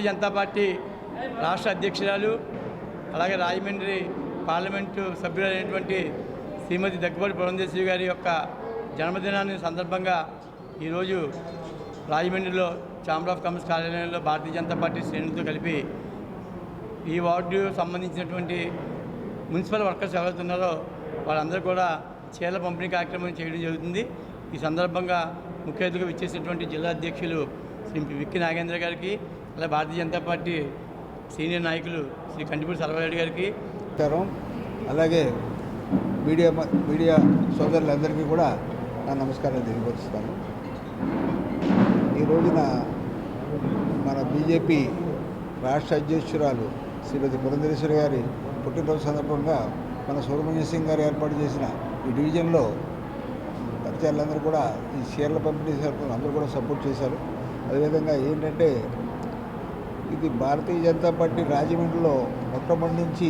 Bharatiya Janata party రాష్ట్ర అధ్యక్షురాలు అలాగే రాజమండ్రి పార్లమెంటు సభ్యులైనటువంటి శ్రీమతి దగ్గుబాటి పురంధేశ్వరి గారి యొక్క జన్మదినాన్ని సందర్భంగా ఈరోజు రాజమండ్రిలో ఛాంబర్ ఆఫ్ కామర్స్ కార్యాలయంలో భారతీయ జనతా పార్టీ శ్రేణులతో కలిపి ఈ వార్డు సంబంధించినటువంటి మున్సిపల్ వర్కర్స్ ఎవరైతున్నారో వాళ్ళందరూ కూడా చీల పంపిణీ కార్యక్రమం చేయడం జరుగుతుంది. ఈ సందర్భంగా ముఖ్య అతిథిగా విచ్చేసినటువంటి జిల్లా అధ్యక్షులు శ్రీ విక్కి నాగేంద్ర గారికి అలా భారతీయ జనతా పార్టీ సీనియర్ నాయకులు శ్రీ కంటిపూడి సర్వారెడ్డి గారికి. తరం అలాగే మీడియా మీడియా సోదరులందరికీ కూడా నా నమస్కారాలు తెలియపరుస్తాను. ఈ రోజున మన బీజేపీ రాష్ట్ర అధ్యక్షురాలు శ్రీమతి పురంధరేశ్వరి గారి పుట్టినరోజు సందర్భంగా మన సుబ్రహ్మణ్య సింగ్ గారు ఏర్పాటు చేసిన ఈ డివిజన్లో పరిచయాలందరూ కూడా ఈ షేర్ల పంపిణీ చేసిన అందరూ కూడా సపోర్ట్ చేశారు. అదేవిధంగా ఏంటంటే ఇది భారతీయ జనతా పార్టీ రాజమండ్రిలో మొట్టమొదటి నుంచి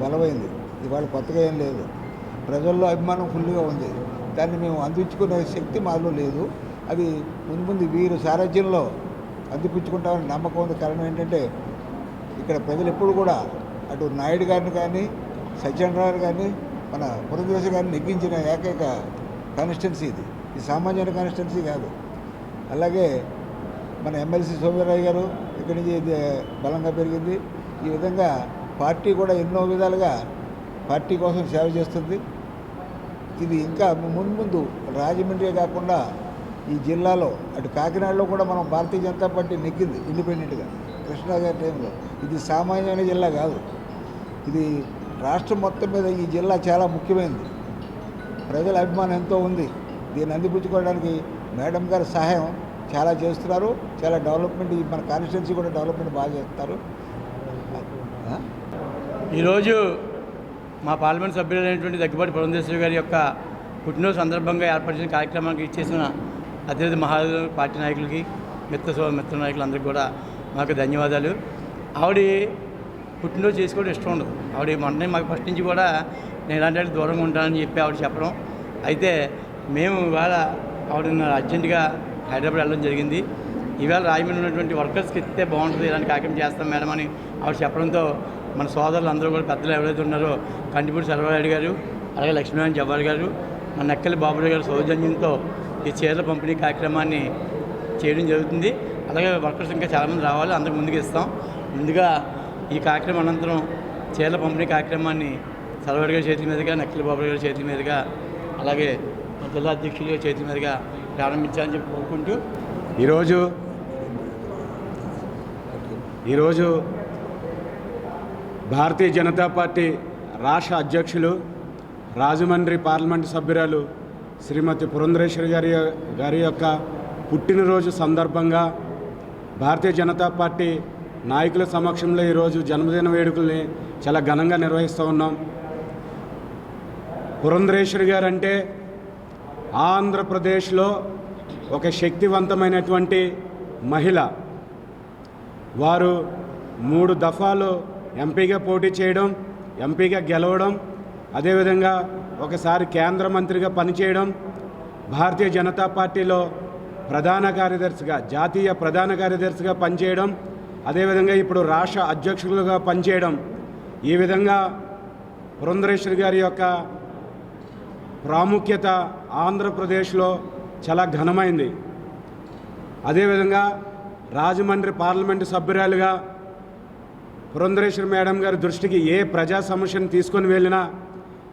బలమైంది. ఇవాళ కొత్తగా ఏం లేదు. ప్రజల్లో అభిమానం ఫుల్గా ఉంది. దాన్ని మేము అందించుకునే శక్తి మాలో లేదు. అది ముందు ముందు వీరు సారథ్యంలో అందిపుచ్చుకుంటామని నమ్మకం ఉంది కారణం ఏంటంటే ఇక్కడ ప్రజలు ఎప్పుడు కూడా అటు నాయుడు గారిని కానీ సత్యనారాయణ కానీ మన పురంధేశ్వరి గారిని నెగ్గించిన ఏకైక కాన్స్టిట్యున్సీ ఇది. ఇది సామాన్య కాన్స్టిట్యున్సీ కాదు. అలాగే మన ఎమ్మెల్సీ సోమవీరరావు గారు ఇక్కడి నుంచి బలంగా పెరిగింది. ఈ విధంగా పార్టీ కూడా ఎన్నో విధాలుగా పార్టీ కోసం సేవ చేస్తుంది. ఇది ఇంకా ముందు ముందు రాజమండ్రి కాకుండా ఈ జిల్లాలో అటు కాకినాడలో కూడా మనం భారతీయ జనతా పార్టీ నెగ్గింది ఇండిపెండెంట్గా కృష్ణా గారి టైంలో. ఇది సామాన్యమైన జిల్లా కాదు. ఇది రాష్ట్రం మొత్తం మీద ఈ జిల్లా చాలా ముఖ్యమైనది ప్రజల అభిమానం ఎంతో ఉంది. దీన్ని అందిపుచ్చుకోవడానికి మేడం గారి సహాయం చాలా చేస్తున్నారు. చాలా డెవలప్మెంట్ మన కాన్స్టిట్యున్సీ కూడా డెవలప్మెంట్ బాగా చేస్తారు. ఈరోజు మా పార్లమెంట్ సభ్యులైనటువంటి దగ్గుబాటి పురంధేశ్వరి గారి యొక్క పుట్టినరోజు సందర్భంగా ఏర్పరిచిన కార్యక్రమానికి ఇచ్చేసిన అతిథి మహారాజు పార్టీ నాయకులకి మిత్ర మిత్ర నాయకులందరికీ కూడా మాకు ధన్యవాదాలు. ఆవిడ పుట్టినరోజు చేసుకోవడం ఇష్టం ఉండదు. ఆవిడ మొన్నే మాకు ఫస్ట్ నుంచి కూడా నేను ఇలాంటి దూరంగా ఉంటానని చెప్పి ఆవిడ చెప్పడం. అయితే మేము ఇవాళ ఆవిడ అర్జెంటుగా హైదరాబాద్ వెళ్ళడం జరిగింది. ఈవేళ రాయమండ్రి ఉన్నటువంటి వర్కర్స్కి ఇస్తే బాగుంటుంది ఇలాంటి కార్యక్రమం చేస్తాం మేడం అని ఆవిడ చెప్పడంతో మన సోదరులు అందరూ కూడా పెద్దలు ఎవరైతే ఉన్నారో కంటిపూడి సర్వారెడ్డి గారు అలాగే లక్ష్మీనారాయణ జవ్వార్ గారు మన నక్కలి బాబురావు గారు సౌజన్యంతో ఈ చీరల పంపిణీ కార్యక్రమాన్ని చేయడం జరుగుతుంది. అలాగే వర్కర్స్ ఇంకా చాలామంది రావాలి అందరికి ముందుకు ఇస్తాం. ముందుగా ఈ కార్యక్రమం అనంతరం చీరల పంపిణీ కార్యక్రమాన్ని సర్వారెడ్డి గారి చేతుల మీదుగా నక్కలి బాబురావు గారి చేతుల మీదుగా అలాగే మా జిల్లా అధ్యక్షులు చేతి మీదుగా ప్రారంభించాలని చెప్పి కోరుకుంటూ ఈరోజు ఈరోజు భారతీయ జనతా పార్టీ రాష్ట్ర అధ్యక్షులు రాజమండ్రి పార్లమెంట్ సభ్యురాలు శ్రీమతి పురంధరేశ్వరి గారి గారి యొక్క పుట్టినరోజు సందర్భంగా భారతీయ జనతా పార్టీ నాయకుల సమక్షంలో ఈరోజు జన్మదిన వేడుకల్ని చాలా ఘనంగా నిర్వహిస్తూ ఉన్నాం. పురంధరేశ్వరి గారు అంటే ఆంధ్రప్రదేశ్లో ఒక శక్తివంతమైనటువంటి మహిళ. వారు మూడు దఫాలు ఎంపీగా పోటీ చేయడం ఎంపీగా గెలవడం అదేవిధంగా ఒకసారి కేంద్ర మంత్రిగా పనిచేయడం భారతీయ జనతా పార్టీలో ప్రధాన కార్యదర్శిగా జాతీయ ప్రధాన కార్యదర్శిగా పనిచేయడం అదేవిధంగా ఇప్పుడు రాష్ట్ర అధ్యక్షులుగా పనిచేయడం. ఈ విధంగా పురంధరేశ్వరి గారి యొక్క ప్రాముఖ్యత ఆంధ్రప్రదేశ్లో చాలా ఘనమైంది. అదేవిధంగా రాజమండ్రి పార్లమెంటు సభ్యురాలుగా పురంధరేశ్వరి మేడం గారి దృష్టికి ఏ ప్రజా సమస్యను తీసుకొని వెళ్ళినా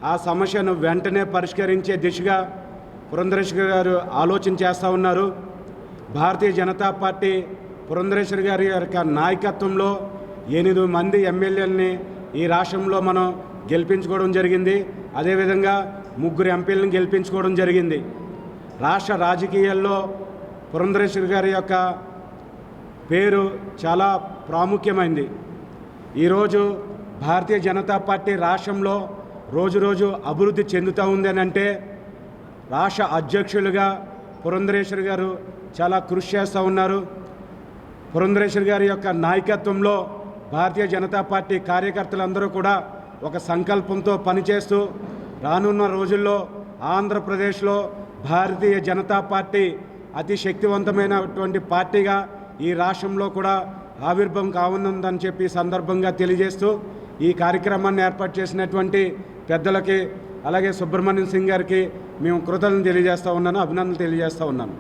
ఆ సమస్యను వెంటనే పరిష్కరించే దిశగా పురంధరేశ్వరి గారు ఆలోచన చేస్తూ ఉన్నారు. భారతీయ జనతా పార్టీ పురంధరేశ్వరి గారి యొక్క నాయకత్వంలో ఎనిమిది మంది ఎమ్మెల్యేలని ఈ రాష్ట్రంలో మనం గెలిపించుకోవడం జరిగింది. అదేవిధంగా ముగ్గురు ఎంపీలను గెలిపించుకోవడం జరిగింది. రాష్ట్ర రాజకీయాల్లో పురంధరేశ్వరి గారి యొక్క పేరు చాలా ప్రాముఖ్యమైంది. ఈరోజు భారతీయ జనతా పార్టీ రాష్ట్రంలో రోజు రోజు అభివృద్ధి చెందుతూ ఉందని అంటే రాష్ట్ర అధ్యక్షులుగా పురంధరేశ్వరి గారు చాలా కృషి చేస్తూ ఉన్నారు. పురంధరేశ్వరి గారి యొక్క నాయకత్వంలో భారతీయ జనతా పార్టీ కార్యకర్తలందరూ కూడా ఒక సంకల్పంతో పనిచేస్తూ రానున్న రోజుల్లో ఆంధ్రప్రదేశ్లో భారతీయ జనతా పార్టీ అతి శక్తివంతమైనటువంటి పార్టీగా ఈ రాష్ట్రంలో కూడా ఆవిర్భం కావనుందని చెప్పి సందర్భంగా తెలియజేస్తూ ఈ కార్యక్రమాన్ని ఏర్పాటు చేసినటువంటి పెద్దలకి అలాగే సుబ్రహ్మణ్యం సింగ్ గారికి మేము కృతజ్ఞతలు తెలియజేస్తూ ఉన్నాను అభినందనలు తెలియజేస్తూ ఉన్నాను.